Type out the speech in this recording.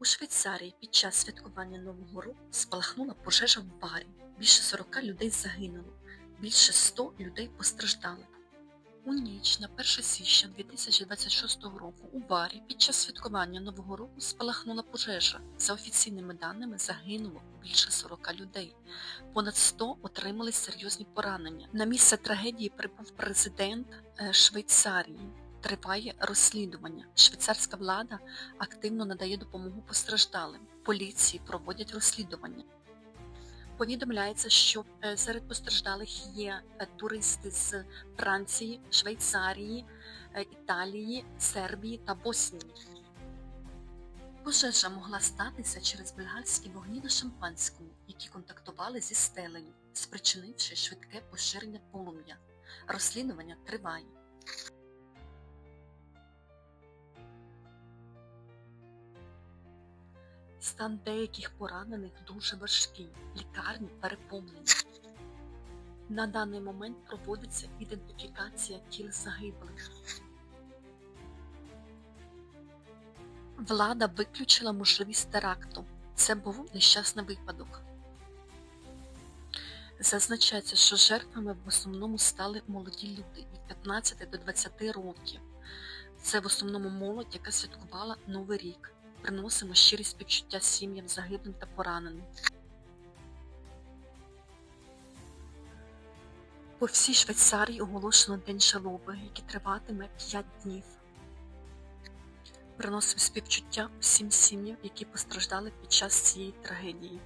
У Швейцарії під час святкування Нового року спалахнула пожежа в барі. Більше 40 людей загинуло, більше 100 людей постраждали. У ніч на 1 січня 2026 року у барі під час святкування Нового року спалахнула пожежа. За офіційними даними загинуло більше 40 людей. Понад 100 отримали серйозні поранення. На місце трагедії прибув президент е, Швейцарії. Триває розслідування. Швейцарська влада активно надає допомогу постраждалим. Поліції проводять розслідування. Повідомляється, що е, серед постраждалих є е, туристи з Франції, Швейцарії, е, Італії, Сербії та Боснії. Пожежа могла статися через бельгійські вогні на шампанському, які контактували зі стелею, спричинивши швидке поширення полум'я. Розслідування триває. Стан деяких поранених дуже важкий, лікарні переповнені. На даний момент проводиться ідентифікація тіл загиблих. Влада виключила можливість теракту. Це був нещасний випадок. Зазначається, що жертвами в основному стали молоді люди від 15 до 20 років. Це в основному молодь, яка святкувала Новий рік. Приносимо щирі співчуття сім'ям загиблим та пораненим. По всій Швейцарії оголошено День жалоби, який триватиме 5 днів. Приносимо співчуття усім сім'ям, які постраждали під час цієї трагедії.